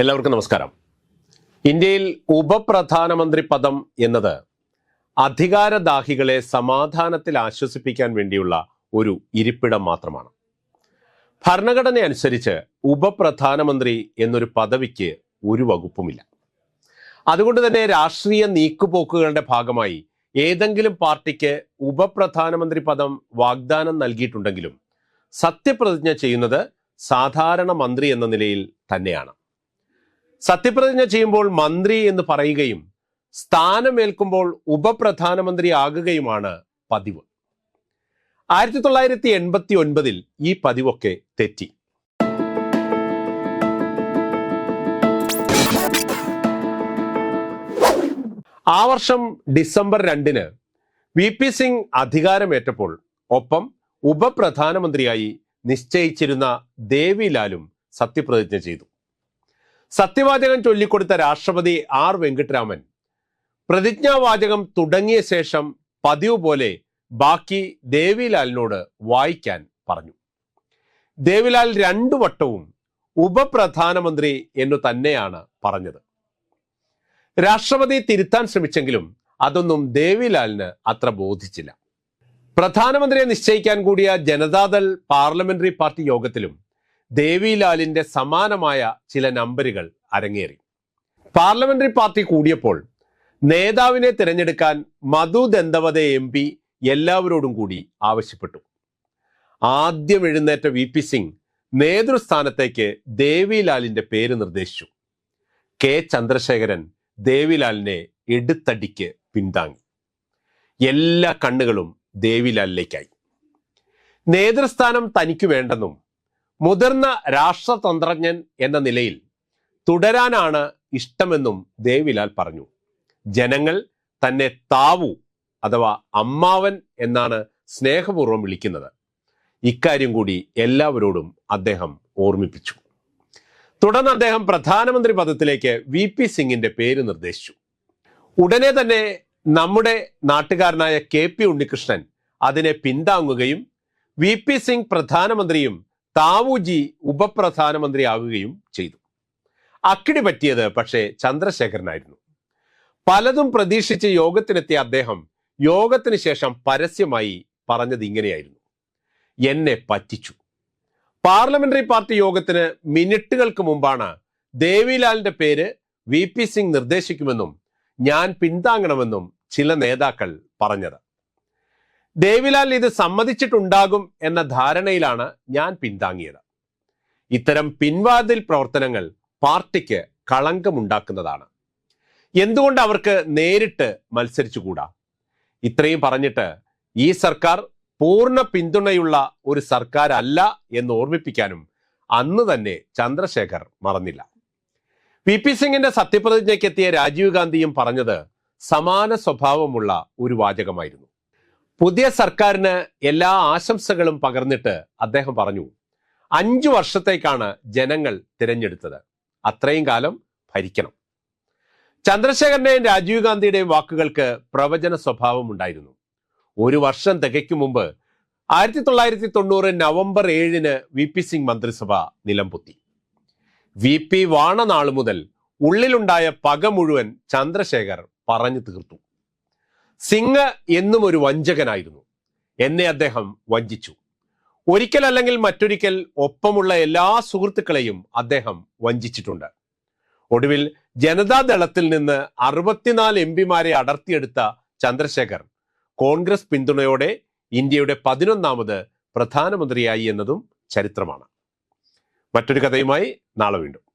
എല്ലാവർക്കും നമസ്കാരം. ഇന്ത്യയിൽ ഉപപ്രധാനമന്ത്രി പദം എന്നത് അധികാരദാഹികളെ സമാധാനത്തിൽ ആശ്വസിപ്പിക്കാൻ വേണ്ടിയുള്ള ഒരു ഇരിപ്പിടം മാത്രമാണ്. ഭരണഘടന അനുസരിച്ച് ഉപപ്രധാനമന്ത്രി എന്നൊരു പദവിക്ക് ഒരു വകുപ്പുമില്ല. അതുകൊണ്ട് തന്നെ രാഷ്ട്രീയ നീക്കുപോക്കുകളുടെ ഭാഗമായി ഏതെങ്കിലും പാർട്ടിക്ക് ഉപപ്രധാനമന്ത്രി പദം വാഗ്ദാനം നൽകിയിട്ടുണ്ടെങ്കിലും സത്യപ്രതിജ്ഞ ചെയ്യുന്നത് സാധാരണ മന്ത്രി എന്ന നിലയിൽ തന്നെയാണ്. സത്യപ്രതിജ്ഞ ചെയ്യുമ്പോൾ മന്ത്രി എന്ന് പറയുകയും സ്ഥാനമേൽക്കുമ്പോൾ ഉപപ്രധാനമന്ത്രി ആകുകയുമാണ് പതിവ്. ആയിരത്തി തൊള്ളായിരത്തി എൺപത്തി ഒൻപതിൽ ഈ പതിവൊക്കെ തെറ്റി. ആ വർഷം ഡിസംബർ രണ്ടിന് വി പി സിംഗ് അധികാരമേറ്റപ്പോൾ ഒപ്പം ഉപപ്രധാനമന്ത്രിയായി നിശ്ചയിച്ചിരുന്ന ദേവിലാലും സത്യപ്രതിജ്ഞ ചെയ്തു. സത്യവാചകം ചൊല്ലിക്കൊടുത്ത രാഷ്ട്രപതി ആർ വെങ്കിട്ടരാമൻ. പ്രതിജ്ഞാവാചകം തുടങ്ങിയ ശേഷം പതിവ് പോലെ ബാക്കി ദേവിലാലിനോട് വായിക്കാൻ പറഞ്ഞു. ദേവിലാൽ രണ്ടു വട്ടവും ഉപപ്രധാനമന്ത്രി എന്നു തന്നെയാണ് പറഞ്ഞത്. രാഷ്ട്രപതി തിരുത്താൻ ശ്രമിച്ചെങ്കിലും അതൊന്നും ദേവിലാലിന് അത്ര ബോധിച്ചില്ല. പ്രധാനമന്ത്രിയെ നിശ്ചയിക്കാൻ കൂടിയ ജനതാദൾ പാർലമെന്ററി പാർട്ടി യോഗത്തിലും ദേവിലാലിന്റെ സമാനമായ ചില നമ്പറുകൾ അരങ്ങേറി. പാർലമെന്ററി പാർട്ടി കൂടിയപ്പോൾ നേതാവിനെ തിരഞ്ഞെടുക്കാൻ മധു ദന്തവത എം പി എല്ലാവരോടും കൂടി ആവശ്യപ്പെട്ടു. ആദ്യം എഴുന്നേറ്റ വി പി സിംഗ് നേതൃസ്ഥാനത്തേക്ക് ദേവിലാലിന്റെ പേര് നിർദ്ദേശിച്ചു. കെ ചന്ദ്രശേഖരൻ ദേവിലാലിനെ എടുത്തടിക്ക് പിന്താങ്ങി. എല്ലാ കണ്ണുകളും ദേവിലാലിലേക്കായി. നേതൃസ്ഥാനം തനിക്ക് വേണ്ടെന്നും മുതിർന്ന രാഷ്ട്രതന്ത്രജ്ഞൻ എന്ന നിലയിൽ തുടരാനാണ് ഇഷ്ടമെന്നും ദേവിലാൽ പറഞ്ഞു. ജനങ്ങൾ തന്നെ താവു അഥവാ അമ്മാവൻ എന്നാണ് സ്നേഹപൂർവം വിളിക്കുന്നത്. ഇക്കാര്യം കൂടി എല്ലാവരോടും അദ്ദേഹം ഓർമ്മിപ്പിച്ചു. തുടർന്ന് അദ്ദേഹം പ്രധാനമന്ത്രി പദത്തിലേക്ക് വി പി സിംഗിന്റെ പേര് നിർദ്ദേശിച്ചു. ഉടനെ തന്നെ നമ്മുടെ നാട്ടുകാരനായ കെ പി ഉണ്ണികൃഷ്ണൻ അതിനെ പിന്താങ്ങുകയും വി പി സിംഗ് പ്രധാനമന്ത്രിയും താവുജി ഉപപ്രധാനമന്ത്രിയാകുകയും ചെയ്തു. അക്കിടി പറ്റിയത് പക്ഷേ ചന്ദ്രശേഖരനായിരുന്നു. പലതും പ്രതീക്ഷിച്ച് യോഗത്തിനെത്തിയ അദ്ദേഹം യോഗത്തിന് ശേഷം പരസ്യമായി പറഞ്ഞത് ഇങ്ങനെയായിരുന്നു. എന്നെ പറ്റിച്ചു. പാർലമെന്ററി പാർട്ടി യോഗത്തിന് മിനിറ്റുകൾക്ക് മുമ്പാണ് ദേവിലാലിന്റെ പേര് വി പി സിംഗ് നിർദ്ദേശിക്കുമെന്നും ഞാൻ പിന്താങ്ങണമെന്നും ചില നേതാക്കൾ പറഞ്ഞത്. ദേവിലാൽ ഇത് സമ്മതിച്ചിട്ടുണ്ടാകും എന്ന ധാരണയിലാണ് ഞാൻ പിന്താങ്ങിയത്. ഇത്തരം പിൻവാതിൽ പ്രവർത്തനങ്ങൾ പാർട്ടിക്ക് കളങ്കമുണ്ടാക്കുന്നതാണ്. എന്തുകൊണ്ട് അവർക്ക് നേരിട്ട് മത്സരിച്ചുകൂടാ? ഇത്രയും പറഞ്ഞിട്ട് ഈ സർക്കാർ പൂർണ പിന്തുണയുള്ള ഒരു സർക്കാർ അല്ല എന്ന് ഓർമ്മിപ്പിക്കാനും അന്ന് തന്നെ ചന്ദ്രശേഖർ മറന്നില്ല. വി പി സിംഗിന്റെ സത്യപ്രതിജ്ഞയ്ക്കെത്തിയ രാജീവ് ഗാന്ധിയും പറഞ്ഞത് സമാന സ്വഭാവമുള്ള ഒരു വാചകമായിരുന്നു. പുതിയ സർക്കാരിന് എല്ലാ ആശംസകളും പകർന്നിട്ട് അദ്ദേഹം പറഞ്ഞു അഞ്ചു വർഷത്തേക്കാണ് ജനങ്ങൾ തിരഞ്ഞെടുത്തത്. അത്രയും കാലം ഭരിക്കണം. ചന്ദ്രശേഖരന്റെയും രാജീവ് ഗാന്ധിയുടെയും വാക്കുകൾക്ക് പ്രവചന സ്വഭാവം ഉണ്ടായിരുന്നു. ഒരു വർഷം തികയ്ക്കും മുമ്പ് ആയിരത്തി തൊള്ളായിരത്തി തൊണ്ണൂറ് നവംബർ ഏഴിന് വി പി സിംഗ് മന്ത്രിസഭ നിലംപൊത്തി വി പി വാണ നാൾ മുതൽ ഉള്ളിലുണ്ടായ പക മുഴുവൻ ചന്ദ്രശേഖർ പറഞ്ഞു തീർത്തു. സിംഗ് എന്നും ഒരു വഞ്ചകനായിരുന്നു. എന്നെ അദ്ദേഹം വഞ്ചിച്ചു. ഒരിക്കൽ അല്ലെങ്കിൽ മറ്റൊരിക്കൽ ഒപ്പമുള്ള എല്ലാ സുഹൃത്തുക്കളെയും അദ്ദേഹം വഞ്ചിച്ചിട്ടുണ്ട്. ഒടുവിൽ ജനതാദളത്തിൽ നിന്ന് അറുപത്തിനാല് എം പിമാരെ അടർത്തിയെടുത്ത ചന്ദ്രശേഖർ കോൺഗ്രസ് പിന്തുണയോടെ ഇന്ത്യയുടെ പതിനൊന്നാമത് പ്രധാനമന്ത്രിയായി എന്നതും ചരിത്രമാണ്. മറ്റൊരു കഥയുമായി നാളെ വീണ്ടും.